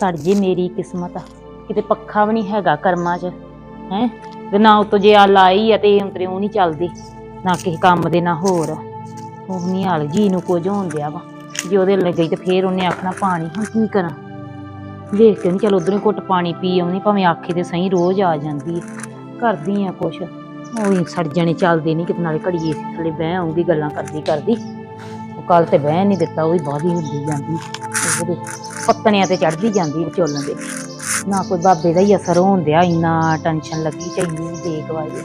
ਸੜ ਜੇ ਮੇਰੀ ਕਿਸਮਤ। ਕਿਤੇ ਪੱਖਾ ਵੀ ਨਹੀਂ ਹੈਗਾ ਕਰਮਾਂ 'ਚ, ਹੈ? ਤੇ ਨਾ ਉਤੋਂ ਜੇ ਆ ਲਾਈ ਆ ਤੇ ਅੰਤਰੇ ਉਹ ਨਹੀਂ ਚੱਲਦੀ, ਨਾ ਕਿਸੇ ਕੰਮ ਦੇ, ਨਾ ਹੋਰ। ਉਹ ਨਹੀਂ ਹਾਲ ਜੀ ਨੂੰ ਕੁਝ ਹੋਣ ਦਿਆ ਵਾ। ਜੇ ਉਹਦੇ ਲੱਗ ਗਈ ਤੇ ਫੇਰ ਉਹਨੇ ਆਖਣਾ ਪਾਣੀ, ਹੁਣ ਕੀ ਕਰਾਂ? ਵੇਖ ਕੇ ਨਹੀਂ ਚਲ ਉਧਰੋਂ ਘੁੱਟ ਪਾਣੀ ਪੀ ਆਉਣੀ ਭਾਵੇਂ ਆਖੇ ਤੇ ਸਹੀ ਰੋਜ਼ ਆ ਜਾਂਦੀ ਹੈ ਕਰਦੀ ਆ ਕੁਛ। ਉਹ ਹੀ ਸੜ ਜਾਣੇ ਚੱਲਦੇ ਨਹੀਂ ਕਿਤੇ ਨਾਲੇ ਘੜੀਏ ਥੱਲੇ ਬਹਿ ਆਉਂਗੀ ਗੱਲਾਂ ਕਰਦੀ ਕਰਦੀ। ਉਹ ਕੱਲ ਤੇ ਬਹਿ ਨਹੀਂ ਦਿੱਤਾ, ਉਹ ਵੀ ਬਾਹਲੀ ਹੁੰਦੀ ਜਾਂਦੀ। ਉਹਦੇ ਪੱਤਣਿਆਂ ਤੇ ਚੜਦੀ ਜਾਂਦੀ ਵਿਚੋਲਣ ਦੇ। ਨਾ ਕੋਈ ਬਾਬੇ ਦਾ ਹੀ ਅਸਰ ਹੋਣ ਦਿਆ ਇੰਨਾ ਟੈਨਸ਼ਨ ਲੱਗੀ ਚਾਹੀਦੀ ਨਹੀਂ ਦੇਖ ਵਾਏ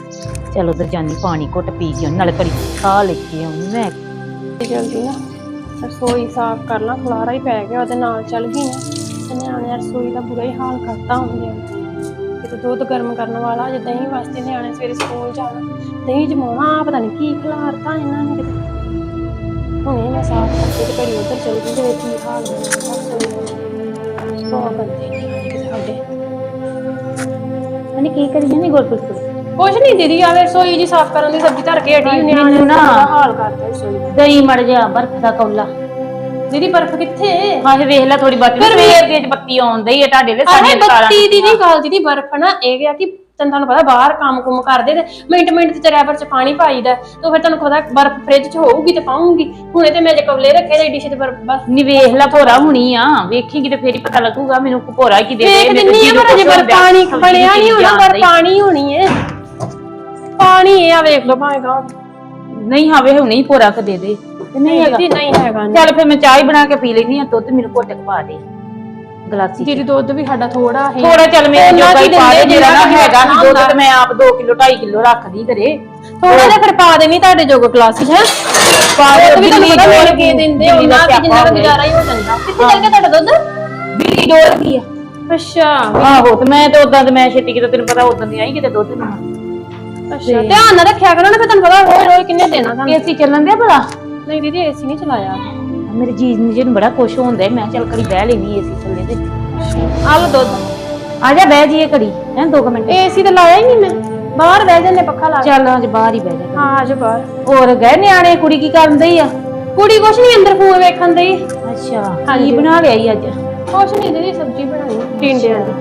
ਚਲ ਉਧਰ ਜਾਨੀ ਪਾਣੀ ਘੁੱਟ ਪੀ ਕੇ ਆਉਣੀ, ਘੜੀ ਖਾ ਲੈ ਕੇ ਆਉਣੀ ਮੈਂ। ਜਲਦੀ ਨਾ ਰਸੋਈ ਸਾਫ਼ ਕਰ ਖਲਾਰਾ ਹੀ ਪੈ ਗਿਆ ਉਹਦੇ ਨਾਲ ਚੱਲ ਗਈ ਨਾ ਤੇ ਨਿਆਣੇ ਰਸੋਈ ਦਾ ਬੁਰਾ ਹੀ ਹਾਲ ਕਰਤਾ ਹੁੰਦੇ ਕਿਤੇ ਦੁੱਧ ਗਰਮ ਕਰਨ ਵਾਲਾ ਜੇ ਦਹੀਂ ਵਾਸਤੇ ਨਿਆਣੇ ਸਵੇਰੇ ਸਕੂਲ ਜਾਣਾ ਦਹੀਂ ਜਮਾਉਣਾ ਪਤਾ ਨਹੀਂ ਕੀ ਖਲਾਰਤਾ ਇਹਨਾਂ ਨੇ ਕਿਤੇ। ਹੁਣੇ ਮੈਂ ਸਾਫ਼ ਕਰਕੇ ਤੇ ਘੜੀ ਉੱਧਰ ਚਲ ਗਈ ਤੇ ਕੀ ਹਾਲ ਹੋਇਆ ਬਹੁਤ ਬੰਦੇ ਨੇ ਆਏ ਕਿਤੇ ਸਾਡੇ। ਅਨੇ ਕੀ ਕਰੀ ਜਾਨੀ ਗੁਰਪ੍ਰੀਤ ਕੁਛ ਨਹੀਂ ਦੀਦੀ ਆਵੇ ਰਸੋਈ ਜੀ ਸਾਫ਼ ਕਰਨ ਦੀ ਸਬਜ਼ੀ ਧਰ ਕੇ ਹਟੀ ਨਿਆਣੇ ਮੈਨੂੰ ਨਾ- ਹਾਲ ਕਰਤਾ ਰਸੋਈ ਦਾ। ਦਹੀਂ ਮੜ ਜਾ ਬਰਫ ਦਾ ਕੌਲਾ। ਦੀਦੀ ਬਰਫ਼ ਕਿੱਥੇ? ਆਹੇ ਵੇਖ ਲੈ ਥੋੜੀ ਬਾਤੀ ਫਿਰ ਵੀ- ਸਵੇਰ ਦੀ ਅੱਜ ਬੱਤੀ ਆਉਂਦੀ ਹੈ ਤੁਹਾਡੇ ਦੇ ਆਹੇ ਸਾਡੀਆਂ ਦੁਕਾਨਾਂ ਬੱਤੀ ਦੀ ਨਹੀਂ ਗੱਲ ਦੀਦੀ ਬਰਫ਼ ਨਾ ਇਹ ਗਿਆ ਕਿ ਤੈਨੂੰ ਤੁਹਾਨੂੰ ਪਤਾ ਬਾਹਰ ਕੰਮ ਕੁਮ ਕਰਦੇ ਤੇ ਮਿੰਟ ਮਿੰਟ ਤੇ ਰੈਬਰ ਚ ਪਾਣੀ ਪਾਈਦਾ ਤੇ ਫਿਰ ਤੁਹਾਨੂੰ ਪਤਾ ਬਰਫ਼ ਫ੍ਰਿਜ ਚ ਹੋਊਗੀ ਤੇ ਪਾਉਂਗੀ ਹੁਣੇ ਤੇ ਮੈਂ ਜੇ ਕਵਲੇ ਰੱਖੇ ਤੇ ਡਿਸ਼ ਤੇ ਬਰਫ਼ ਬਸ। ਨੀ ਵੇਖ ਲੈ ਭੋਰਾ ਹੁਣੀ ਆ ਵੇਖੇਗੀ ਤੇ ਫੇਰ ਹੀ ਪਤਾ ਲੱਗੂਗਾ ਮੈਨੂੰ ਭੋਰਾ ਕੀ ਦੇ ਦੇਖ ਮੇਰੇ ਦਿੰਨੀ ਆ ਪਰ ਅਜੇ ਬਰ ਪਾਣੀ ਬਣਿਆ ਨਹੀਂ ਹੋਣਾ ਪਰ। ਪਾਣੀ ਹੋਣੀ ਏ। ਪਾਣੀ ਇਹ ਆ ਵੇਖ ਲਓ ਭਾਏਗਾ ਨਹੀਂ ਹਾਵੇ ਹੁਣੀ ਹੀ ਭੋਰਾ ਕ ਦੇ ਦੇ। ਤੇ ਨਹੀਂ ਹੈਗਾ। ਨਹੀਂ ਹੈਗਾ। ਚੱਲ ਫੇਰ ਮੈਂ ਚਾਹ ਹੀ ਬਣਾ ਕੇ ਪੀ ਲੈਣੀ ਆ ਦੁੱਧ ਮੈਨੂੰ ਘੁੱਟ ਕੇ ਪਾ ਦੇ। ਗਲਾਸੀ। ਦੀਦੀ ਦੁੱਧ ਵੀ ਸਾਡਾ ਥੋੜਾ ਹੈ ਥੋੜਾ ਚੱਲ ਮੇਰੇ ਜੋਗਾ ਹੀ ਪਾ ਦੇ ਜਿਹੜਾ ਨਾ ਹੈਗਾ ਸੀ ਦੁੱਧ। ਤੇ ਮੈਂ ਆਪ 2 ਕਿਲੋ 2.5 ਕਿਲੋ ਰੱਖਦੀ ਘਰੇ। ਥੋੜਾ ਜਿਹਾ ਫਿਰ ਪਾ ਦੇਣੀ ਤੁਹਾਡੇ ਜੋਗ ਕਲਾਸ ਹੈ। ਪਾ ਦੁੱਧ ਵੀ ਤੁਹਾਨੂੰ ਪਤਾ ਡੋਲ ਕੇ ਦਿੰਦੇ ਦਾ ਉਹਨਾਂ ਕਿ ਜਿੰਨਾ ਕੁ ਗੁਜ਼ਾਰਾ ਹੀ ਹੋ ਜਾਂਦਾ। ਕਿੱਥੇ ਚੱਲ ਗਿਆ ਤੁਹਾਡਾ ਦੁੱਧ? ਬਿੱਲੀ ਡੋਲ ਗਈ ਆ। ਅੱਛਾ। ਆਹੋ ਤੇ ਮੈਂ ਤੇ ਉਦਾਂ ਤੇ ਮੈਂ ਛੇਤੀ ਕਿਤੇ ਤੈਨੂੰ ਪਤਾ ਉਦਾਂ ਦੀ ਆਈ ਕਿਤੇ ਦੁੱਧ ਨੂੰ। ਅੱਛਾ ਧਿਆਨ ਨਾਲ ਰੱਖਿਆ ਕਰੋ ਨਾ ਫਿਰ ਤੁਹਾਨੂੰ ਪਤਾ ਰੋਜ਼ ਰੋਜ਼ ਕਿੰਨੇ ਦੇਣਾ ਤੁਹਾਨੂੰ। ਏਸੀ ਚੱਲਣ ਦਿਆ ਭਲਾ? ਨਹੀਂ ਦੀਦੀ ਏਸੀ ਨਹੀਂ ਚਲਾਇਆ। ਮੇਰੇ ਜੀ ਜੀ ਨੂੰ ਬੜਾ ਖੁਸ਼ ਹੁੰਦਾ ਮੈਂ ਚੱਲ ਕੜੀ ਬਹਿ ਲੈਣੀ ਏਸੀ ਥੱਲੇ ਤੇ। ਆ ਲਓ ਦੁੱਧ। ਆ ਜਾ ਬਹਿ ਜੀਏ ਘੜੀ ਹੈ 2 ਮਿੰਟ। ਏਸੀ ਤਾਂ ਲਾਇਆ ਹੀ ਨਹੀਂ ਮੈਂ। ਬਾਹਰ ਬਹਿ ਜੰਨੇ ਪੱਖਾ ਲਾ ਕੇ। ਚੱਲ ਅੱਜ ਬਾਹਰ ਹੀ ਬਹਿ ਜਾ। ਹਾਂ ਆਜੋ ਬਾਹਰ। ਹੋਰ ਗਏ ਨਿਆਣੇ ਕੁੜੀ ਕੀ ਕਰਨ ਦਈ ਆ? ਕੁੜੀ ਕੁਛ ਨਹੀਂ ਅੰਦਰ ਫੋਨ ਵੇਖਣ ਦੀ ਅੱਛਾ ਹਾਂਜੀ। ਕੀ ਬਣਾ ਲਿਆ ਈ ਅੱਜ? ਕੁਛ ਨਹੀਂ ਦੀਦੀ ਸਬਜ਼ੀ ਬਣਾਈ। ਟਿੰਡਿਆਂ ਦੀ।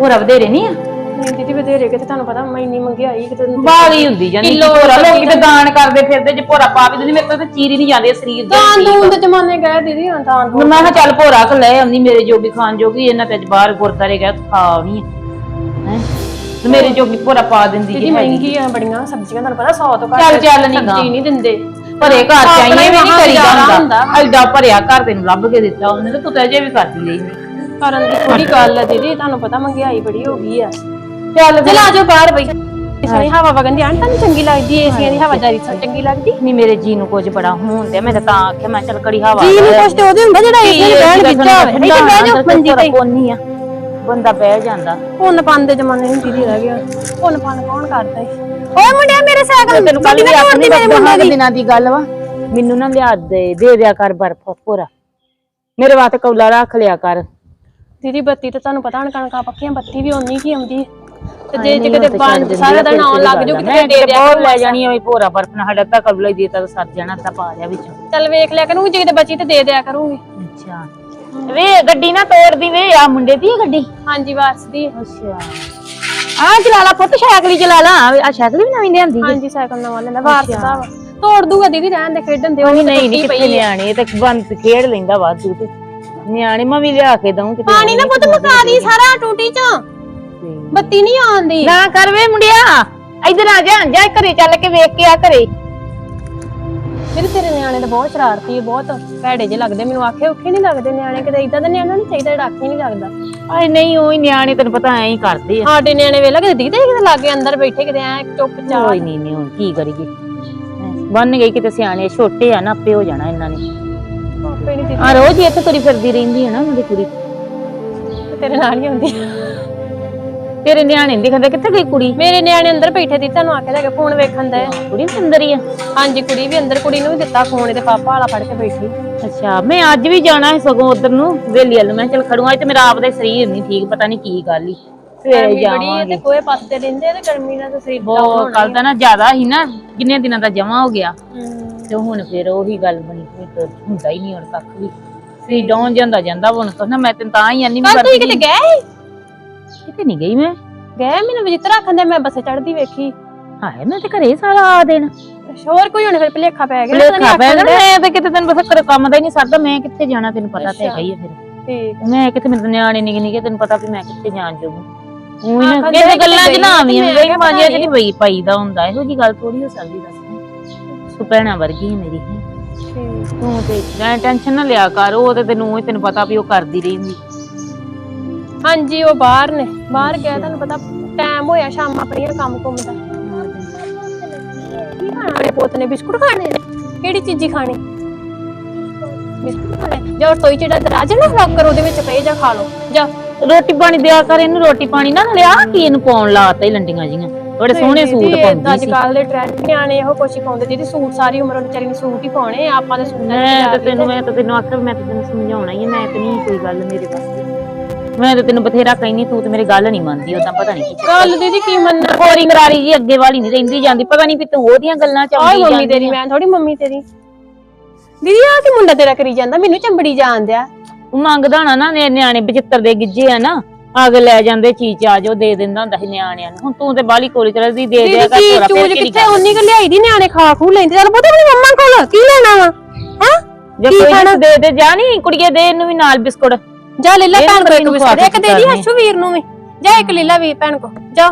ਹੋਰ ਵਧੇਰੇ ਨਹੀਂ ਆ? ਨਹੀਂ ਦੀਦੀ ਵਧੇਰੇ ਕਿਤੇ ਤੁਹਾਨੂੰ ਪਤਾ ਮੈਂ ਇੰਨੀ ਮੰਗਿਆਈ ਕਿਤੇ ਬਾਲੀ ਹੁੰਦੀ ਜਾਂਦੀ ਕਿੱਲੋ ਭੋਰਾ ਲੋਕ ਸਬਜ਼ੀ ਤੇ ਦਾਨ ਕਰਦੇ ਫਿਰਦੇ ਜੇ ਭੋਰਾ ਪਾ ਵੀ ਦਿੰਦੇ ਮੇਰੇ ਤੋਂ ਤਾਂ ਚੀਰ ਹੀ ਨਹੀਂ ਜਾਂਦੇ ਸਰੀਰ ਦੇ ਦਾਨ ਦੂਨ ਦੇ ਜ਼ਮਾਨੇ ਗਏ ਦੀਦੀ ਹੁਣ ਦਾਨ ਦੂਨ ਮੈਂ ਕਿਹਾ ਚੱਲ ਭੋਰਾ ਕ ਲੈ ਆਉਂਦੀ ਮੇਰੇ ਜੋਗੀ ਖਾਣ ਜੋਗੀ ਇਹਨਾਂ ਤੇ ਅੱਜ ਬਾਹਰ ਗੁਰਦਾਰੇ ਗਿਆ ਖਾ ਆਉਣੀ ਹੈ? ਤੇ ਮੇਰੇ ਜੋਗੀ ਭੋਰਾ ਪਾ ਦਿੰਦੀ ਦੀਦੀ ਜੀ ਹੈਗੀ। ਮਹਿੰਗੀਆਂ ਬੜੀਆਂ ਸਬਜ਼ੀਆਂ ਤੁਹਾਨੂੰ ਪਤਾ 100 ਤੋਂ ਘੱਟ ਚੱਲ ਚੱਲ ਨੀ ਗਾ। ਸਬਜ਼ੀ ਨਹੀਂ ਦਿੰਦੇ। ਭਰੇ ਘਰ ਚ ਆਈਏ ਵੀ ਨਹੀਂ ਕਰੀ ਜਾਂਦਾ। ਐਡਾ ਭਰਿਆ ਘਰ ਤੈਨੂੰ ਲੱਭ ਕੇ ਦਿੱਤਾ ਉਹਨੇ ਤੇ ਤੂੰ ਤਾਂ ਅਜੇ ਵੀ ਕਰਦੀ ਲਈ ਨਹੀਂ ਕਰਨ ਦੀ ਥੋੜੀ ਗੱਲ ਹੈ ਦੀਦੀ ਤੁਹਾਨੂੰ ਪਤਾ ਮਹਿੰਗਾਈ ਬੜੀ ਹੋ ਗਈ ਆ। ਚੱਲ ਚਲ ਆਜੋ ਬਾਹਰ ਬਈ। ਸਾਰੀ ਹਵਾ ਵਗਣ ਦੀ ਆਂ ਤੁਹਾਨੂੰ ਚੰਗੀ ਲੱਗਦੀ ਏਸੀਆਂ ਦੀ ਚੰਗੀ ਲੱਗਦੀ। ਨਹੀਂ ਮੇਰੇ ਜੀ ਨੂੰ ਕੁਝ ਬੜਾ ਹੋਣ ਤੇ ਮੈਂ ਤਾਂ ਤਾਂ ਆਖਿਆ ਮੈਂ ਚੱਲ ਕੜੀ ਹਵਾ ਜੀ ਨੂੰ ਕੁਛ ਤੇ ਉਹਦੇ ਹੁੰਦਾ ਜਿਹੜਾ ਏਸੀ ਦੇ ਬਹਿਣ ਵਿੱਚ ਹੋਵੇ ਨਹੀਂ ਤੇ ਬਹਿ ਜਾਓ ਮੰਜੀ ਤੇ। ਕੋਨੀ ਆ? ਬੰਦਾ ਬਹਿ ਜਾਂਦਾ। ਪੁੰਨ ਪੰਨ ਦੇ ਜ਼ਮਾਨੇ ਨੂੰ ਦੀਦੀ ਰਹਿ ਗਿਆ। ਪੁੰਨ ਪੰਨ ਕੌਣ ਕਰਦਾ ਏ? ਓਏ ਮੁੰਡਿਆ ਮੇਰੇ ਸਾਈਕਲ ਤੈਨੂੰ ਕੱਲ ਵੀ ਆਖਣੀ ਮੇਰੇ ਦਿਨਾਂ ਦੀ ਗੱਲ ਵਾ। ਮੈਨੂੰ ਨਾ ਲਿਆ ਦੇ ਦੇ ਦਿਆ ਕਰ ਬਰਫ ਪੂਰਾ ਮੇਰੇ ਵਾਸਤੇ ਕੌਲਾ ਰੱਖ ਲਿਆ ਕਰ। ਦੀਦੀ ਬੱਤੀ ਤੇ ਤੁਹਾਨੂੰ ਪਤਾ ਹਣ ਕਣਕਾਂ ਪੱਕੀਆਂ ਬੱਤੀ ਵੀ ਓਨੀ ਕੀ ਆਉਂਦੀ ਏ। ਤੇ ਜੇ ਜੇ ਕਿਤੇ ਚੱਲ ਸਾਰਾ ਦਿਨ ਆਉਣ ਲੱਗ ਜੂ ਕਿਤੇ। ਦੇ ਦਿਆ ਬਹੁਤ ਲੈ ਜਾਣੀ ਆ ਵੀ ਭੋਰਾ ਬਰਫ ਨਾਲ ਸਾਡਾ ਤਾਂ ਕੌਲਾ ਹੀ ਦੇਤਾ ਤਾਂ ਸਰ ਜਾਣਾ ਤਾਂ ਪਾ ਲਿਆ ਵਿੱਚੋਂ। ਚੱਲ ਵੇਖ ਲਿਆ ਕਰੂੰਗੀ ਜੇ ਕਿਤੇ ਬਚੀ ਤੇ ਦੇ ਦਿਆ ਕਰੂੰਗੀ। ਅੱਛਾ। ਵੇ ਗੱਡੀ ਨਾ ਤੋੜਦੀ ਵੇ ਆ ਮੁੰਡੇ ਦੀ ਗੱਡੀ? ਹਾਂਜੀ ਵਾਸਦੀ ਅੱਛਾ। ਆ ਚਲਾ ਲਾ ਪੁੱਤ ਸਾਈਕਲ ਹੀ ਚਲਾ ਲਾ। ਆ ਸਾਈਕਲ ਵੀ ਨਵੀਂ ਲਿਆਂਦੀ ਹਾਂਜੀ ਸਾਈਕਲ ਨਵਾਂ ਲੈਣਾ ਵਾਰਸਦਾ ਵਾ। ਤੋੜ ਦੂਗਾ ਦੀਦੀ ਰਹਿਣ ਦੇ ਖੇਡਣ ਦੇ ਨਹੀਂ ਨਹੀਂ ਨਹੀਂ ਕਿੱਥੇ ਨਿਆਣੇ ਇਹ ਤਾਂ ਬੰਦ ਖੇਡ ਲੈਂਦਾ ਵਾਧੂ ਤੇ। ਨਿਆਣੇ ਮੈਂ ਵੀ ਲਿਆ ਕੇ ਦਊਂ ਕਿਤੇ ਪਾਣੀ ਨਾ ਪੁੱਤ ਮੁਕਾ ਦੀ ਸਾਰਾ ਟੂਟੀ ਚ। ਬੱਤੀ ਨਹੀਂ ਆਉਂਦੀ। ਨਾ ਕਰ ਵੇ ਮੁੰਡਿਆ। ਇੱਧਰ ਆ ਜਾ ਜਾ ਘਰੇ ਚੱਲ ਕੇ ਵੇਖ ਕੇ ਆ ਘਰੇ। ਮੇਰੇ ਤੇਰੇ ਨਿਆਣੇ ਤਾਂ ਬਹੁਤ ਸ਼ਰਾਰਤੀ ਹੈ ਬਹੁਤ ਭੈੜੇ ਜੇ ਲੱਗਦੇ। ਮੈਨੂੰ ਆਖੇ ਔਖੇ ਨਹੀਂ ਲੱਗਦੇ ਨਿਆਣੇ ਕਿਤੇ ਇਦਾਂ ਦੇ ਨਿਆਣੇ ਨਹੀਂ ਚਾਹੀਦਾ ਜਿਹੜਾ ਆਖੇ ਨਹੀਂ ਲੱਗਦਾ। ਆਏ ਨਹੀਂ ਉਹ ਹੀ ਨਿਆਣੇ ਤੈਨੂੰ ਪਤਾ ਐਂ ਹੀ ਕਰਦੇ ਆ। ਸਾਡੇ ਨਿਆਣੇ ਵੇਲਾ ਕਿਤੇ ਦਿਖਦੇ ਕਿਤੇ ਲਾਗੇ ਅੰਦਰ ਬੈਠੇ ਕਿਤੇ ਐ ਚੁੱਪ ਚਾਪ। ਕੋਈ ਨਹੀਂ ਨਹੀਂ ਹੁਣ ਕੀ ਕਰੀਏ। ਬੰਨ ਗਈ ਕਿਤੇ ਸਿਆਣੇ ਛੋਟੇ ਆ ਨਾ ਆਪੇ ਹੋ ਜਾਣਾ ਇਹਨਾਂ ਨੇ। ਆਪੇ ਨਹੀਂ ਆ ਰੋਜ਼ ਹੀ ਇੱਥੇ ਤੁਰੀ ਫਿਰਦੀ ਰਹਿੰਦੀ ਹੈ ਨਾ ਮੇਰੀ ਕੁੜੀ। ਤੇਰੇ ਨਾਲ ਹੀ ਹੁੰਦੀ ਤੇਰੇ ਨਿਆਣੇ ਨੀ ਦਿਖਦੇ ਕਿੱਥੇ ਗਈ ਕੁੜੀ? ਮੇਰੇ ਨਿਆਣੇ ਅੰਦਰ ਬੈਠੇ ਦੀ ਤੁਹਾਨੂੰ ਆਖਿਆ ਲੱਗੇ ਫੋਨ ਵੇਖਣ ਦਾ। ਕੁੜੀ ਵੀ ਅੰਦਰ ਹੀ ਆ। ਹਾਂਜੀ ਕੁੜੀ ਵੀ ਅੰਦਰ ਕੁੜੀ ਨੂੰ ਵੀ ਦਿੱਤਾ ਫੋਨ ਤੇ ਪਾਪਾ ਵਾਲਾ ਫੜ ਕੇ ਬੈਠੀ। ਅੱਛਾ ਮੈਂ ਅੱਜ ਵੀ ਜਾਣਾ ਹੈ ਸਗੋਂ ਉਧਰ ਨੂੰ ਵੇਲੀ ਵੱਲ ਮੈਂ ਚੱਲ ਖੜੂਆ ਤੇ ਮੇਰਾ ਆਪ ਦਾ ਹੀ ਸਰੀਰ ਨਹੀਂ ਠੀਕ ਪਤਾ ਨਹੀਂ ਕੀ ਗੱਲ ਹੀ ਸਵੇਰੇ ਗਰਮੀ ਬੜੀ ਹੈ ਜਾਵਾਂਗੇ। ਤੇ ਕੋਏ ਪਾਸੇ ਰਹਿੰਦੇ ਤੇ ਗਰਮੀ ਨਾਲ ਤਾਂ ਸਰੀਰ ਬਹੁਤ ਕੱਲ ਤਾਂ ਨਾ ਜ਼ਿਆਦਾ ਹੀ ਨਾ ਕਿੰਨੇ ਦਿਨਾਂ ਦਾ ਜਮਾ ਹੋ ਗਿਆ। ਹਮ, ਤੇ ਹੁਣ ਫਿਰ ਉਹੀ ਗੱਲ ਬਣੀ ਹੁੰਦਾ ਹੀ ਨਹੀਂ ਹੁਣ ਕੱਖ ਵੀ। ਸਰੀਰ ਡਾਉਣ ਜਾਂਦਾ ਜਾਂਦਾ ਹੁਣ ਤਾਂ ਨਾ ਮੈਂ ਤੈਨੂੰ ਤਾਂ ਹੀ ਆਨੀ ਕੱਲ ਤੁਸੀਂ ਕਿਤੇ ਗਏ ਸੀ? ਕਿਤੇ ਨਹੀਂ ਗਈ ਮੈਂ? ਗਏ ਮੈਨੂੰ ਵਿਜਿਤਰ ਆਖੰਦੇ ਮੈਂ ਬੱਸੇ ਚੜਦੀ ਵੇਖੀ। ਹਾਏ ਮੈਂ ਤੇ ਘਰੇ ਸਾਰਾ ਆ ਦੇਣ। ਹੋਰ ਕੋਈ ਹੁਣ ਫਿਰ ਭਲੇਖਾ ਪੈ ਗਿਆ ਭੁਲੇਖਾ ਪੈ ਗਿਆ ਮੈਂ ਤੇ ਕਿਤੇ ਤੈਨੂੰ ਪਤਾ ਕਰ ਕੰਮ ਦਾ ਹੀ ਨਹੀਂ ਸਰਦਾ ਮੈਂ ਕਿੱਥੇ ਜਾਣਾ ਤੈਨੂੰ ਪਤਾ ਤੇ। ਹੈਗਾ ਹੀ ਆ ਫਿਰ। ਠੀਕ। ਮੈਂ ਕਿਤੇ ਮੇਰੇ ਨਿਆਣੇ ਨਿੱਕੇ ਨਿੱਕੇ ਤੈਨੂੰ ਪਤਾ ਵੀ ਮੈਂ ਕਿੱਥੇ ਜਾਣ ਜੋਗੂ। ਉਹ ਹਾਂ, ਨਾ ਕਿਸੇ ਗੱਲਾਂ 'ਚ ਨਾ ਆਵੀਂ ਮੈਂ ਕਿਹਾ ਮਾਜੀਆ ਪਤਾ ਜਿਹੜੀ ਪਈ ਪਾਈਦਾ ਹੁੰਦਾ ਇਹੋ ਜੀ ਗੱਲ ਥੋੜੀ ਹੋ ਸਕਦੀ ਦੱਸ। ਤੂੰ ਭੈਣਾ ਵਰਗੀ ਹੈ ਮੇਰੀ ਠੀਕ। ਤੂੰ ਤੇ ਮੈਂ ਟੈਨਸ਼ਨ ਨਾ ਲਿਆ ਕਰ ਉਹ ਤੇ ਤੈਨੂੰ ਹੀ ਤੈਨੂੰ ਪਤਾ ਵੀ ਉਹ ਕਰਦੀ ਰਹਿੰਦੀ ਹਾਂਜੀ ਉਹ ਬਾਹਰ ਨੇ। ਬਾਹਰ ਗਿਆ ਤੁਹਾਨੂੰ ਪਤਾ ਟਾਈਮ ਹੋਇਆ ਸ਼ਾਮ ਆਪਣੀਆਂ ਕੰਮ ਕੁੰਮ ਦਾ। ਕੀ ਖਾਣਾ ਆਪਣੇ ਪੁੱਤ ਨੇ? ਬਿਸਕੁਟ ਖਾਣੇ ਨੇ? ਕਿਹੜੀ ਚੀਜ਼ੀ ਖਾਣੀ? ਬਿਸਕੁਟ ਖਾਣੇ ਜਾਂ ਰਸੋਈ ਚ ਜਿਹੜਾ ਦਰਾਜ ਨਾ ਲੋਕਰ ਉਹਦੇ ਵਿੱਚ ਪਏ ਜਾ ਖਾ ਲਓ। ਜਾ। ਰੋਟੀ ਪਾਣੀ ਦਿਆ ਕਰ ਇਹਨੂੰ ਰੋਟੀ ਪਾਣੀ ਨਾ ਲਿਆ ਕੀ ਇਹਨੂੰ ਪਾਉਣ ਲਾਤਾ ਹੀ ਲੰਡੀਆਂ ਜੀਆਂ। ਬੜੇ ਸੋਹਣੇ ਸੂਟ ਪਾਉਂਦੀ ਅੱਜ ਕੱਲ ਦੇ ਟ੍ਰੈਂਡ ਨਿਆਣੇ ਇਹੋ ਕੁਛ ਹੀ ਪਾਉਂਦੇ। ਜਿਹਦੀ ਸੂਟ ਸਾਰੀ ਉਮਰ ਵਿਚਾਰੀ ਨੂੰ ਸੂਟ ਹੀ ਪਾਉਣੇ ਆਪਾਂ ਦੇ ਸੂਟ ਮੈਂ ਤੇ ਤੈਨੂੰ ਮੈਂ ਤੇ ਤੈਨੂੰ ਆਖਰ ਮੈਂ ਤੇ ਤੈਨੂੰ ਸਮਝਾਉਣਾ ਹੈ ਮੈਂ ਤੇ ਨਹੀਂ ਕੋਈ ਗੱਲ ਮੇਰੇ ਵਾਸਤੇ। ਮੈਂ ਤੇ ਤੈਨੂੰ ਬਥੇਰਾ ਕਹਿਨੀ ਤੂੰ ਤੇ ਮੇਰੀ ਗੱਲ ਨਹੀਂ ਮੰਨਦੀ ਉਦਾਂ ਪਤਾ ਨਹੀਂ ਕੀ ਗੱਲ ਦੀਦੀ ਕੀ ਮੰਨਣਾ ਹੋਰੀ ਕਰਾਰੀ ਜੀ ਅੱਗੇ ਵਾਲੀ ਨਹੀਂ ਰਹਿੰਦੀ ਜਾਂਦੀ ਪਤਾ ਨਹੀਂ ਵੀ ਤੂੰ ਉਹਦੀਆਂ ਗੱਲਾਂ ਚ ਆਉਂਦੀ ਮੰਮੀ ਜਾਂਦੀ ਤੇਰੀ ਮੈਂ ਥੋੜੀ ਮੰਮੀ ਤੇਰੀ। ਦੀਦੀ ਆ ਕੀ ਮੁੰਡਾ ਤੇਰਾ ਕਰੀ ਜਾਂਦਾ? ਮੈਨੂੰ ਚੰਬੜੀ ਜਾਣ ਦਿਆ। ਤੂੰ ਮੰਗਦਾ ਹੋਣਾ ਨਾ ਨਿ- ਨਿਆਣੇ 75 ਦੇ ਗਿੱਜੇ ਆ ਨਾ ਆਗ ਲੈ ਜਾਂਦੇ ਚੀਜ਼ ਆ ਜੋ ਦੇ ਦਿੰਦਾ ਹੁੰਦਾ ਸੀ ਨਿਆਣਿਆਂ ਨੂੰ। ਹੁਣ ਤੂੰ ਤੇ ਬਾਲੀ ਕੋਲੀ ਚਲਦੀ ਦੇ ਦੀਦੀ ਦਿਆ ਕਰ ਚੀਜ਼ ਤੋਰਾ ਚੂਜ ਕਿਹੜੀ ਕਿੱਥੇ? ਉਨੀ ਕੁ ਲਿਆਈ ਦੀ ਨਿਆਣੇ ਖਾ ਖੂ ਲੈਂਦੇ। ਚੱਲ ਪਤਾ ਮੇਰੀ ਮੰਮਾ ਕੋਲ ਕੀ ਲੈਣਾ ਵਾ? ਹੈ? ਜੇ ਕੋਈ? ਦੇ ਦੇ ਜਾ ਕੁੜੀਏ ਦੇ ਇਹਨੂੰ ਵੀ ਨਾਲ ਬਿਸਕੁਟ। ਜਾ ਲੈ ਭੈਣ ਕੋਲ ਇੱਕ ਬਿਸਕੁਟ ਇੱਕ ਦੇ ਦੀ। ਹਸ਼ੂ ਵੀਰ ਨੂੰ ਵੀ। ਜਾ ਇੱਕ ਲੈ ਲੈ ਵੀਰ ਭੈਣ ਕੋ ਜਾ।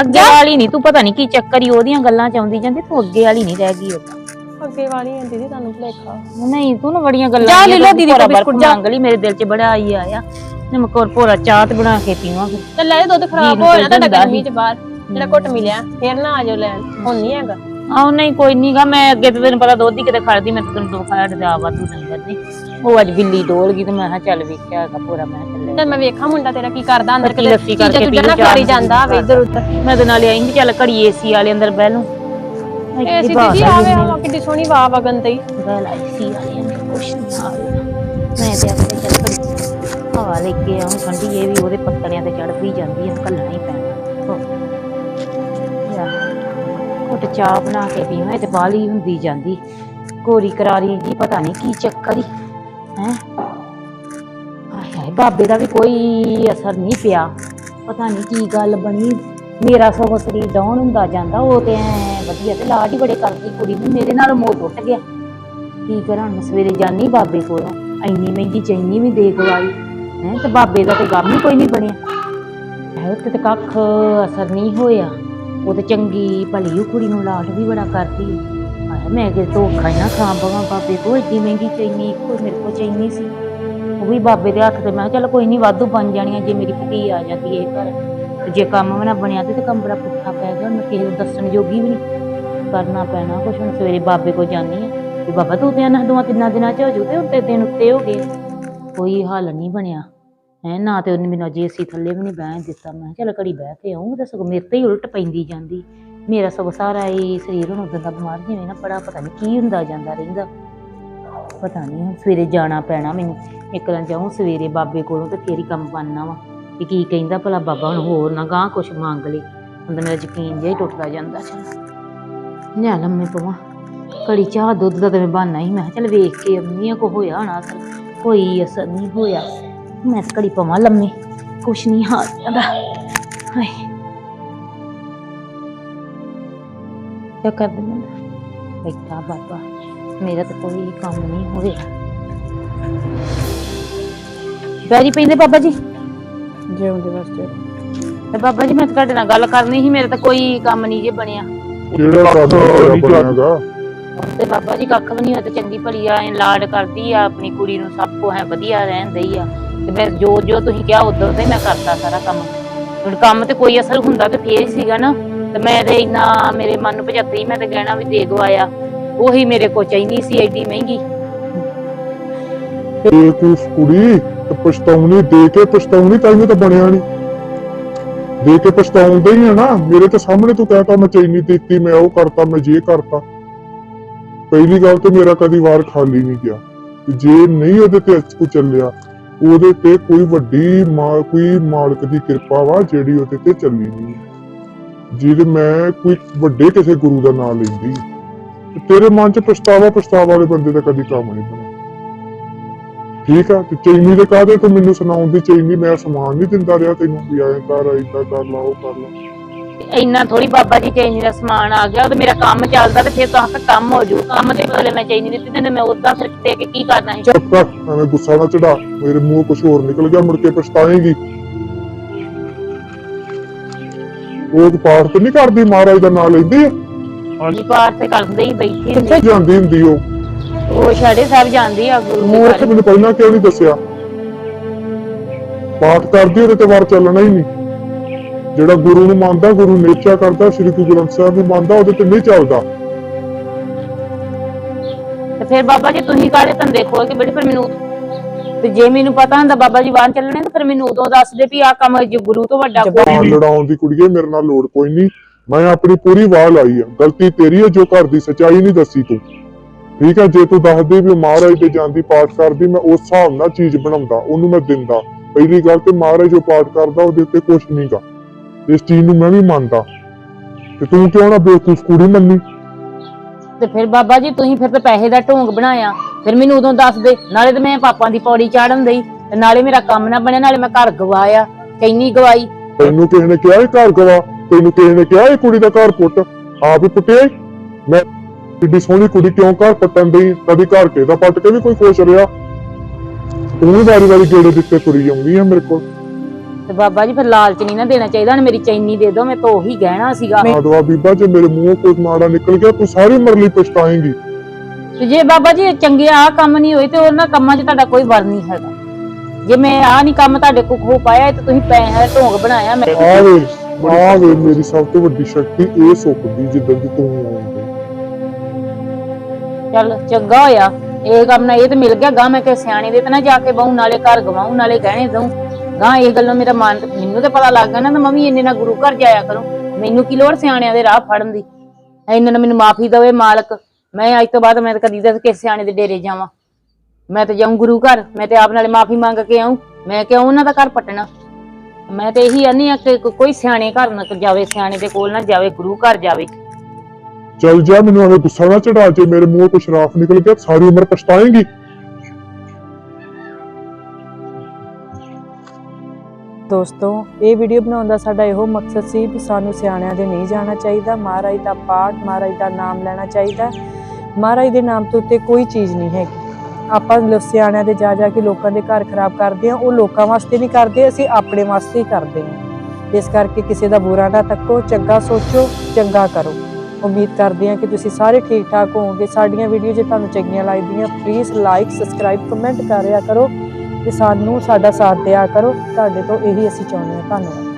ਅੱਗੇ ਵਾਲੀ ਨਹੀਂ ਤੂੰ ਪਤਾ ਨਹੀਂ ਕੀ ਚੱਕਰ ਹੀ ਉਹਦੀਆਂ ਗੱਲਾਂ ਚ ਆਉਂਦੀ ਜਾਂਦੀ ਤੂੰ ਅੱਗੇ ਵਾਲੀ ਨਹੀਂ ਰਹਿ ਗਈ ਉਹ ਅੱਗੇ ਵਾਲੀ ਆ ਦੀਦੀ ਤੁਹਾਨੂੰ ਭੁਲੇਖਾ ਨਹੀਂ ਤੂੰ ਨਾ ਬੜੀਆਂ ਗੱਲਾਂ ਜਾ ਲੈ ਦੀਦੀ ਕੋਲ ਬਿਸਕੁਟ। ਮੰਗ ਲਈ ਮੇਰੇ ਦਿਲ 'ਚ ਬੜਾ ਆਈ ਆਇਆ। ਤੇ ਮੈਂ ਕੋਰ ਭੋਰਾ ਚਾਹ ਤੇ ਬਣਾ ਕੇ ਪੀਵਾਂ ਫਿਰ। ਤੇ ਲੈ ਦੁੱਧ ਖਰਾਬ ਹੋ ਜਾਣਾ ਤੁਹਾਡਾ ਗਰਮੀ ਚ ਬਾਹਰ। ਜਿਹੜਾ ਘੁੱਟ ਮਿਲਿਆ ਫੇਰ ਨਾ ਆ ਜਾਓ ਲੈਣ। ਹੁਣ ਨਹੀਂ ਹੈਗਾ। ਆਹ ਨਹੀਂ ਕੋਈ ਨਹੀਂਗਾ ਮੈਂ ਅੱਗੇ ਤੇ ਤੈਨੂੰ ਪਤਾ ਦੁੱਧ ਹੀ ਕਿਤੇ ਖੜਦੀ ਮੈਂ ਤਾਂ ਤੈਨੂੰ ਦੋ ਖਾੜ ਦੇ ਆਵਾ ਤੂੰ ਨਹੀਂ ਕਰਦੀ ਉਹ ਅੱਜ ਬਿੱਲੀ ਡੋਲ ਗਈ ਤੇ ਮੈਂ ਕਿਹਾ ਚੱਲ ਵੇਖਿਆ ਹੈਗਾ ਭੋਰਾ ਮੈਂ ਕਿਹਾ ਚੱਲ ਮੈਂ ਵੇਖਾਂ ਮੁੰਡਾ ਤੇਰਾ ਕੀ ਕਰਦਾ ਅੰਦਰ ਕਿਤੇ ਲੱਸੀ ਕਰਕੇ ਪੀ ਨਾ ਚਾਹ ਜਾਂਦਾ ਵੇ ਇੱਧਰ ਉੱਧਰ। ਮੈਂ ਤੇ ਨਾਲੇ ਆਈ ਚੱਲ ਘੜੀ ਏਸੀ ਵਾਲੇ ਅੰਦਰ ਬਹਿ ਲੂੰ ਇਹ ਸੀ ਦੀਦੀ ਆਵੇ ਹਵਾ ਕਿੱਡੀ ਸੋਹਣੀ ਵਾ ਵਗਨ ਤੇ ਬਹਿ ਏਸੀ ਵਾਲੇ ਅੰਦਰ ਕੁਛ ਨਹੀਂ ਆਵੇ ਮੈਂ ਤੇ ਆਪਣੇ ਚੱਲ ਘੜੀ ਹਵਾ ਲੈ ਕੇ ਆਉਂ ਠੰਡੀ ਇਹ ਵੀ ਉਹਦੇ ਪੱਤੜਿਆਂ ਤੇ ਚੜ੍ਹਦੀ ਜਾਂਦੀ ਹੈ ਕੱਲਣਾ ਹੀ ਪੈਣਾ। ਘੁੱਟ ਚਾਹ ਬਣਾ ਕੇ ਪੀਵਾਂ, ਇਹ ਤੇ ਬਾਲੀ ਹੁੰਦੀ ਜਾਂਦੀ। ਕੋਰੀ ਕਰਾਰੀ ਜੀ ਪਤਾ ਨਹੀਂ ਕੀ ਚੱਕਰ ਹੀ? ਹੈ ਹਾਏ, ਬਾਬੇ ਦਾ ਵੀ ਕੋਈ ਅਸਰ ਨਹੀਂ ਪਿਆ। ਪਤਾ ਨਹੀਂ ਕੀ ਗੱਲ ਬਣੀ, ਮੇਰਾ ਸਗੋਂ ਸਰੀਰ ਡਾਊਨ ਹੁੰਦਾ ਜਾਂਦਾ, ਉਹ ਤੇ ਐਂ ਵਧੀਆ, ਤੇ ਲਾਡ ਹੀ ਬੜੇ ਕਰਦੀ ਕੁੜੀ ਨੂੰ, ਮੇਰੇ ਨਾਲ ਮੋਹ ਟੁੱਟ ਗਿਆ। ਕੀ ਕਰਾਂ ਮੈਂ ਸਵੇਰੇ ਜਾਨੀ ਬਾਬੇ ਕੋਲੋਂ, ਇੰਨੀ ਮਹਿੰਗੀ ਚੈਨੀ ਵੀ ਦੇ ਗਵਾਈ ਹੈ? ਤੇ ਬਾਬੇ ਦਾ ਤੇ ਗਮ ਹੀ ਕੋਈ ਨਹੀਂ ਬਣਿਆ। ਹੈ ਉੱਤੇ ਤੇ ਕੱਖ ਅਸਰ ਨਹੀਂ ਹੋਇਆ। ਉਹ ਤੇ ਚੰਗੀ ਭਲੀ ਉਹ ਕੁੜੀ ਨੂੰ ਲਾਡ ਵੀ ਬੜਾ ਕਰਦੀ। ਆਇਆ ਮੈਂ ਕਿ ਧੋਖਾ ਹੀ ਨਾ ਖਾਂ ਬਗਾ ਬਾਬੇ ਕੋਲ ਏਡੀ ਮਹਿੰਗੀ ਚੈਨੀ ਕੋਈ ਮੇਰੇ ਕੋਲ ਚੈਨੀ ਸੀ। ਉਹ ਵੀ ਬਾਬੇ ਦੇ ਹੱਥ ਤੇ ਮੈਂ ਕਿਹਾ ਚੱਲ ਕੋਈ ਨਹੀਂ ਵਾਧੂ ਬਣ ਜਾਣੀਆਂ ਜੇ ਮੇਰੀ ਧੀ ਆ ਜਾਂਦੀ ਇਹ ਘਰ। ਤੇ ਜੇ ਕੰਮ ਵੀ ਨਾ ਬਣਿਆ ਤੇ ਤੇ ਕੰਮ ਬੜਾ ਪੁੱਠਾ ਪੈ ਗਿਆ ਹੁਣ ਕਿਸੇ ਨੂੰ ਦੱਸਣ ਜੋਗੀ ਵੀ ਨਹੀਂ ਕਰਨਾ ਪੈਣਾ ਕੁਛ, ਹੁਣ ਸਵੇਰੇ ਬਾਬੇ ਕੋਲ ਜਾਨੀ ਆ। ਵੀ ਬਾਬਾ ਤੂੰ ਤੇ ਇਹਨਾਂ ਦੋਵਾਂ ਤਿੰਨਾਂ ਦਿਨਾਂ ਚ ਹੋ ਜੂ ਤੇ ਉੱਤੇ ਦਿਨ ਉੱਤੇ ਹੋ ਗਏ। ਕੋਈ ਹੱਲ ਨਹੀਂ ਬਣਿਆ। ਹੈ, ਨਾ ਤੇ ਉਹਨੇ ਮੈਨੂੰ ਅਜੇ ਏਸੀ ਥੱਲੇ ਵੀ ਨਹੀਂ ਬਹਿਣ ਦਿੱਤਾ। ਮੈਂ ਕਿਹਾ, ਚੱਲ ਘੜੀ ਬਹਿ ਕੇ ਆਉਂ ਤਾਂ ਸਗੋਂ ਮੇਰੇ ਤੇ ਹੀ ਉਲਟ ਪੈਂਦੀ ਜਾਂਦੀ। ਮੇਰਾ ਸਗੋਂ ਸਾਰਾ ਹੀ ਸਰੀਰ ਹੁਣ ਉਦੋਂ ਦਾ ਬਿਮਾਰ ਜਿਵੇਂ ਨਾ ਬੜਾ, ਪਤਾ ਨਹੀਂ ਕੀ ਹੁੰਦਾ ਜਾਂਦਾ ਰਹਿੰਦਾ। ਪਤਾ ਨਹੀਂ ਹੁਣ ਸਵੇਰੇ ਜਾਣਾ ਪੈਣਾ ਮੈਨੂੰ। ਇੱਕ ਦਿਨ ਜਾਊਂ ਸਵੇਰੇ ਬਾਬੇ ਕੋਲੋਂ ਤੇ ਫੇਰ ਹੀ ਕੰਮ ਬਣਨਾ ਵਾ। ਵੀ ਕੀ ਕਹਿੰਦਾ ਭਲਾ ਬਾਬਾ ਹੁਣ ਹੋਰ ਨਾ ਗਾਂ ਕੁਛ ਮੰਗ ਲਈ ਹੁਣ ਤਾਂ ਮੇਰਾ ਯਕੀਨ ਜਿਹਾ ਹੀ ਟੁੱਟਦਾ ਜਾਂਦਾ ਚਲ। ਲਿਆ ਲੰਮੇ ਪਵਾਂ। ਕੜੀ ਚਾਹ ਦੁੱਧ ਦਾ ਤੇ ਮੈਂ ਬਹਾਨਾ ਹੀ। ਮੈਂ ਕਿਹਾ, ਚੱਲ ਵੇਖ ਕੇ ਅੰਮੀ ਕੋ ਹੋਇਆ ਹੋਣਾ ਅਸਰ? ਕੋਈ ਅਸਰ ਨਹੀਂ ਹੋਇਆ। ਮੈਂ ਤਾਂ ਘੜੀ ਪਵਾਂ ਲੰਮੇ ਕੁਛ ਨਹੀਂ ਹਾਲ ਜਾਂਦਾ ਹਾਏ ਕੀ ਕਰ ਦਿੰਦਾ ਬੈਠਾ ਬਾਬਾ ਮੇਰਾ ਤਾਂ ਕੋਈ ਕੰਮ ਨਹੀਂ ਹੋਇਆ ਬੈਰੀ ਪੈਂਦੇ ਬਾਬਾ ਜੀ ਜਿਉਂਦੇ ਵਾਸਤੇ ਤੇ ਬਾਬਾ ਜੀ ਮੈਂ ਤਾਂ ਤੁਹਾਡੇ ਨਾਲ ਗੱਲ ਕਰਨੀ ਸੀ ਮੇਰੇ ਤਾਂ ਕੋਈ ਕੰਮ ਨਹੀਂ ਜੇ ਬਣਿਆ ਕਿਹੜਾ ਕੰਮ ਹੋਇਆ ਬਣਿਆਗਾ ਤੇ ਬਾਬਾ ਜੀ ਕੱਖ ਵੀ ਨਹੀਂ ਹੋਇਆ ਤੇ ਚੰਗੀ ਭਲੀ ਆ ਐਂ ਲਾਡ ਕਰਦੀ ਆ ਆਪਣੀ ਕੁੜੀ ਨੂੰ ਸਭ ਕੋ ਹੈ ਵਧੀਆ ਰਹਿਣ ਦਈ ਆ ਤੇ ਮੈਂ ਜੋ ਜੋ ਤੁਸੀਂ ਕਿਹਾ ਉਦੋਂ ਤੇ ਮੈਂ ਕਰਤਾ ਸਾਰਾ ਕੰਮ। ਹੁਣ ਕੰਮ ਤੇ ਕੋਈ ਅਸਰ ਹੁੰਦਾ ਤੇ ਫੇਰ ਹੀ ਸੀਗਾ ਨਾ। ਤੇ ਮੈਂ ਤੇ ਇੰਨਾ ਮੇਰੇ ਮਨ ਨੂੰ ਭਜੱਤੀ ਮੈਂ ਤੇ ਗਹਿਣਾ ਵੀ ਦੇ ਗਵਾਇਆ। ਉਹੀ ਮੇਰੇ ਕੋ ਚਾਹੀਦੀ ਸੀ ਐਡੀ ਮਹਿੰਗੀ। ਤੇ ਤੂੰ ਕੁੜੀ? ਤੇ ਪਛਤਾਉਣੀ, ਦੇ ਕੇ ਪਛਤਾਉਣੀ ਤਾਂ ਤਾਂ ਬਣਿਆ ਨਹੀਂ ਦੇ ਕੇ ਪਛਤਾਉਂਦੇ ਹੀ ਆ ਨਾ। ਮੇਰੇ ਤੇ ਸਾਹਮਣੇ ਤੂੰ ਕਹਤਾ ਮੈਂ ਚੈਨੀ ਦਿੱਤੀ, ਮੈਂ ਉਹ ਕਰਤਾ, ਮੈਂ ਜੇ ਕਰਤਾ। ਪਹਿਲੀ ਗੱਲ ਤੇ ਮੇਰਾ ਕਦੀ ਵਾਰ ਖਾਲੀ ਨਹੀਂ ਗਿਆ। ਜੇ ਨਹੀਂ ਉਹਦੇ ਤੇ ਅੱਛ ਚੱਲਿਆ ਉਹਦੇ ਤੇ ਕੋਈ ਵੱਡੀ ਕੋਈ ਮਾਲਕ ਦੀ ਕਿਰਪਾ ਵਾ ਜਿਹੜੀ ਉਹਦੇ ਤੇ ਚੱਲੀ ਨਹੀਂ ਜਿਹਦੇ ਮੈਂ ਕੋਈ ਵੱਡੇ ਕਿਸੇ ਗੁਰੂ ਦਾ ਨਾਮ ਲੈਂਦੀ। ਤੇਰੇ ਮਨ ਚ ਪਛਤਾਵਾ ਪਛਤਾਵਾ ਵਾਲੇ ਬੰਦੇ ਦਾ ਕਦੀ ਕੰਮ ਨਹੀਂ ਬਣਿਆ। ਠੀਕ ਆ, ਤੇ ਚੈਨੀ ਦੇ ਕਾਹਦੇ ਤੂੰ ਮੈਨੂੰ ਸੁਣਾਉਂਦੀ ਚੈਨੀ? ਮੈਂ ਸਮਾਨ ਨਹੀਂ ਦਿੰਦਾ ਰਿਹਾ ਤੈਨੂੰ ਵੀ ਐਂ ਕਰ ਏਦਾਂ ਕਰ ਲਾ ਉਹ ਕਰ ਲਾ। ਇੰਨਾ ਥੋੜੀ ਬਾਬਾ ਜੀ ਚੈਨੀ ਦਾ ਸਮਾਨ ਆ ਗਿਆ ਤੇ ਮੇਰਾ ਕੰਮ ਚੱਲਦਾ ਤੇ ਫਿਰ ਤਾਂ ਕੰਮ ਹੋ ਜੂ। ਕੰਮ ਦੇ ਬਦਲੇ ਮੈਂ ਚੈਨੀ ਦਿੱਤੀ ਤੇ ਮੈਂ ਉਦਾਂ ਫਿਰ ਦੇ ਕੇ ਕੀ ਕਰਨਾ ਸੀ? ਚੁੱਪ ਕਰ ਐਵੇਂ ਗੁੱਸਾ ਨਾ ਚੜਾ ਮੇਰੇ ਮੂੰਹ ਕੁਝ ਹੋਰ ਨਿਕਲ ਗਿਆ ਮੁੜ ਕੇ ਪਛਤਾਏਂਗੀ। ਉਹ ਤਾਂ ਪਾਠ ਤੇ ਨਹੀਂ ਕਰਦੀ ਮਹਾਰਾਜ ਦਾ ਨਾਮ ਲੈਂਦੀ। ਆ? ਜੀ ਪਾਰ ਤੇ ਕਰਦੇ ਹੀ ਬੈਠੀ ਕਿੱਥੇ ਜਾਂਦੀ ਹੁੰਦੀ ਉਹ? ਉਹ ਛਾੜੇ ਸਾਹਿਬ ਜਾਂਦੀ ਆ ਗੁਰੂ ਮੂਰਖ ਮੈਨੂੰ ਪਹਿਲਾਂ ਕਿਉਂ ਨਹੀਂ ਦੱਸਿਆ? ਪਾਠ ਕਰਦੀ ਉਹਦੇ ਤੇ ਵਾਰ ਚੱਲਣਾ ਹੀ ਨਹੀਂ। ਜਿਹੜਾ ਗੁਰੂ ਨੂੰ ਮੰਨਦਾ ਗੁਰੂ ਨੇਚਾ ਕਰਦਾ ਸ੍ਰੀ ਗੁਰੂ ਗ੍ਰੰਥ ਸਾਹਿਬ ਨੂੰ ਮੰਨਦਾ ਉਹਦੇ ਤੇ ਨਹੀਂ ਚੱਲਦਾ। ਤੇ ਫਿਰ ਬਾਬਾ ਜੀ ਤੁਸੀਂ ਕਾਹਦੇ ਧੰਦੇ ਖੋਲ ਕੇ ਬੈਠੇ ਫਿਰ ਮੈਨੂੰ ਤੇ ਜੇ ਮੈਨੂੰ ਪਤਾ ਹੁੰਦਾ ਬਾਬਾ ਜੀ ਬਾਹਰ ਚੱਲਣੇ ਤਾਂ ਫਿਰ ਮੈਨੂੰ ਉਦੋਂ ਦੱਸਦੇ ਵੀ ਆਹ ਕੰਮ ਜੇ ਗੁਰੂ ਤੋਂ ਵੱਡਾ ਕੋਈ ਹਾਂ ਲੜਾਉਣ ਦੀ ਕੁੜੀਏ ਮੇਰੇ ਨਾਲ ਲੋੜ ਕੋਈ ਨਹੀਂ। ਮੈਂ ਆਪਣੀ ਪੂਰੀ ਵਾਹ ਲਾਈ ਆ। ਗਲਤੀ ਤੇਰੀ ਹੈ ਜੋ ਘਰ ਦੀ ਸਚਾਈ ਨਹੀਂ ਦੱਸੀ ਤੂੰ। ਠੀਕ ਹੈ ਜੇ ਤੂੰ ਦੱਸਦੀ ਵੀ ਮਹਾਰਾਜ ਤੇ ਜਾਂਦੀ ਪਾਠ ਕਰਦੀ ਮੈਂ ਉਸ ਹਿਸਾਬ ਨਾਲ ਚੀਜ਼ ਬਣਾਉਂਦਾ ਉਹਨੂੰ ਮੈਂ ਦਿੰਦਾ। ਪਹਿਲੀ ਗੱਲ ਤੇ ਮਹਾਰਾਜ ਜੋ ਪਾਠ ਕਰਦਾ ਉਹਦੇ ਉੱਤੇ ਕੁਝ ਨਹੀਂਗਾ ਇਸ ਚੀਜ਼ ਨੂੰ ਮੈਂ ਵੀ ਮੰਨਦਾ। ਤੇ ਤੂੰ ਕਿਉਂ ਨਾ ਬੇਵਕੂਫ ਕੁੜੀ ਮੰਨੀ? ਤੇ ਫਿਰ ਬਾਬਾ ਜੀ ਤੁਸੀਂ ਫਿਰ ਤੇ ਪੈਸੇ ਦਾ ਢੋਂਗ ਬਣਾਇਆ। ਫਿਰ ਮੈਨੂੰ ਉਦੋਂ ਦੱਸ ਦੇ ਨਾਲੇ ਤੇ ਮੈਂ ਪਾਪਾਂ ਦੀ ਪੌੜੀ ਚਾੜਨ ਦਈ ਤੇ ਨਾਲੇ ਮੇਰਾ ਕੰਮ ਨਾ ਬਣਿਆ ਨਾਲੇ ਮੈਂ ਘਰ ਗਵਾਇਆ ਕੈਨੀ ਗਵਾਈ ਤੈਨੂੰ ਕਿਸੇ ਨੇ ਕਿਹਾ ਇਹ ਘਰ ਗਵਾ ਤੈਨੂੰ ਕਿਸੇ ਨੇ ਕਿਹਾ ਇਹ ਕੁੜੀ ਦਾ ਘਰ ਪੁੱਟ? ਆਪ ਹੀ ਪੁੱਟਿਆ ਈ। ਮੈਂ ਕਿੱਡੀ ਸੋਹਣੀ ਕੁੜੀ ਕਿਉਂ ਘਰ ਪੱਟਣ ਦੀ ਕਦੀ ਘਰ ਕੇ ਦਾ ਪੱਟ ਕੇ ਵੀ ਕੋਈ ਖੁਸ਼ ਰਿਹਾ? ਤੂੰ ਵੀ ਵਾਰੀ ਵਾਰੀ ਗੇੜੇ ਦਿੱਤੇ ਤੁਰੀ ਆਉਂਦੀ ਆ ਮੇਰੇ ਕੋਲ। ਤੇ ਬਾਬਾ ਜੀ ਫਿਰ ਲਾਲਚ ਨਹੀਂ ਨਾ ਦੇਣਾ ਚਾਹੀਦਾ ਹੁਣ ਮੇਰੀ ਚੈਨੀ ਦੇ ਦਿਓ ਮੈਂ ਤਾਂ ਉਹੀ ਗਹਿਣਾ ਸੀਗਾ। ਆਦਵਾ ਬੀਬਾ ਜੇ ਮੇਰੇ ਮੂੰਹੋਂ ਕੋਈ ਮਾੜਾ ਨਿਕਲ ਗਿਆ ਤੂੰ ਸਾਰੀ ਉਮਰ ਲਈ ਪਛਤਾਏਂਗੀ। ਤੇ ਜੇ ਬਾਬਾ ਜੀ ਚੰਗੇ ਆ ਕੰਮ ਨਹੀਂ ਹੋਏ ਤੇ ਉਹਨਾਂ ਕੰਮਾਂ 'ਚ ਤੁਹਾਡਾ ਕੋਈ ਵਰ ਨਹੀਂ ਹੈਗਾ। ਜੇ ਮੈਂ ਆ ਨਹੀਂ ਕੰਮ ਤੁਹਾਡੇ ਕੋਲ ਹੋ ਪਾਇਆ ਤੇ ਤੁਸੀਂ ਪੈਸੇ ਦਾ ਢੋਂਗ ਬਣਾਇਆ ਮੈਂ। ਆ ਵੇ ਆ ਵੇ ਮੇਰੀ ਸਭ ਤੋਂ ਵੱਡੀ ਸ਼ਕਤੀ ਇਹ ਸੁੱਕਦੀ ਜਿੱਦਾਂ ਦੀ ਤੂੰ ਆਉਂਦੀ ਚੱਲ ਚੰਗਾ ਹੋਇਆ ਇਹ ਕੰਮ ਨਾ ਇਹ ਤੇ ਮਿਲ ਗਿਆ ਗਾਂ ਮੈਂ ਕਿ ਸਿਆਣੇ ਦੇ ਤੇ ਨਾ ਜਾ ਕੇ ਬਹੁ ਨਾਲੇ ਘਰ ਗਵਾਉ ਨਾਲੇ ਗਹਿਣੇ ਦਊ। ਗਾਂ ਇਹ ਗੱਲੋਂ ਮੇਰਾ ਮਨ ਮੈਨੂੰ ਤੇ ਪਤਾ ਲੱਗ ਗਿਆ ਨਾ ਤੇ ਮੈਂ ਵੀ ਇੰਨੇ ਨਾਲ ਗੁਰੂ ਘਰ ਜਾਇਆ ਕਰੂੰ। ਮੈਨੂੰ ਕੀ ਲੋੜ ਸਿਆਣਿਆਂ ਦੇ ਰਾਹ ਫੜਨ ਦੀ? ਇਹਨਾਂ ਨੇ ਮੈਨੂੰ ਮਾਫੀ ਦੇਵੇ ਮਾਲਕ। ਮੈਂ ਅੱਜ ਤੋਂ ਬਾਅਦ ਮੈਂ ਤਾਂ ਕਦੀ ਤਾਂ ਕਿਸੇ ਸਿਆਣੇ ਦੇ ਡੇਰੇ ਜਾਵਾਂ। ਮੈਂ ਤੇ ਜਾਊਂ ਗੁਰੂ ਘਰ, ਮੈਂ ਤੇ ਆਪ ਨਾਲੇ ਮਾਫੀ ਮੰਗ ਕੇ ਆਉਂ ਮੈਂ ਕਿਉਂ ਉਹਨਾਂ ਦਾ ਘਰ ਪਟਣਾ? ਮੈਂ ਤੇ ਇਹੀ ਆਨੀ ਆ ਕਿ ਕੋਈ ਸਿਆਣੇ ਘਰ ਨਾ ਜਾਵੇ, ਸਿਆਣੇ ਦੇ ਕੋਲ ਨਾ ਜਾਵੇ, ਗੁਰੂ ਘਰ ਜਾਵੇ। ਚੱਲ ਜਾ, ਮੈਨੂੰ ਐਵੇਂ ਗੁੱਸਾ ਨਾ ਚੜਾ ਜੇ ਮੇਰੇ ਮੂੰਹੋਂ ਕੋਈ ਸ਼ਰਾਫ ਨਿਕਲ ਗਿਆ, ਸਾਰੀ ਉਮਰ ਪਛਤਾਏਂਗੀ। ਦੋਸਤੋ, ਇਹ ਵੀਡੀਓ ਬਣਾਉਣ ਦਾ ਸਾਡਾ ਇਹੋ ਮਕਸਦ ਸੀ ਵੀ ਸਾਨੂੰ ਸਿਆਣਿਆਂ ਦੇ ਨਹੀਂ ਜਾਣਾ ਚਾਹੀਦਾ, ਮਹਾਰਾਜ ਦਾ ਪਾਠ, ਮਹਾਰਾਜ ਦਾ ਨਾਮ ਲੈਣਾ ਚਾਹੀਦਾ। ਮਹਾਰਾਜ ਦੇ ਨਾਮ ਤੋਂ ਉੱਤੇ ਕੋਈ ਚੀਜ਼ ਨਹੀਂ ਹੈਗੀ। ਆਪਾਂ ਸਿਆਣਿਆਂ ਦੇ ਜਾ ਜਾ ਕੇ ਲੋਕਾਂ ਦੇ ਘਰ ਖਰਾਬ ਕਰਦੇ ਹਾਂ, ਉਹ ਲੋਕਾਂ ਵਾਸਤੇ ਨਹੀਂ ਕਰਦੇ, ਅਸੀਂ ਆਪਣੇ ਵਾਸਤੇ ਹੀ ਕਰਦੇ ਹਾਂ। ਇਸ ਕਰਕੇ ਕਿਸੇ ਦਾ ਬੁਰਾ ਨਾ ਤੱਕੋ, ਚੰਗਾ ਸੋਚੋ, ਚੰਗਾ ਕਰੋ। ਉਮੀਦ ਕਰਦੇ ਹਾਂ ਕਿ ਤੁਸੀਂ ਸਾਰੇ ਠੀਕ ਠਾਕ ਹੋਵੋਗੇ। ਸਾਡੀਆਂ ਵੀਡੀਓ ਜੇ ਤੁਹਾਨੂੰ ਚੰਗੀਆਂ ਲੱਗਦੀਆਂ ਪਲੀਜ਼ ਲਾਈਕ ਸਬਸਕ੍ਰਾਈਬ ਕਮੈਂਟ ਕਰਿਆ ਕਰੋ। ਤੇ ਸਾਨੂੰ ਸਾਡਾ ਸਾਥ ਦਿਆ ਕਰੋ। ਤੁਹਾਡੇ ਤੋਂ ਇਹੀ ਅਸੀਂ ਚਾਹੁੰਦੇ ਹਾਂ। ਧੰਨਵਾਦ।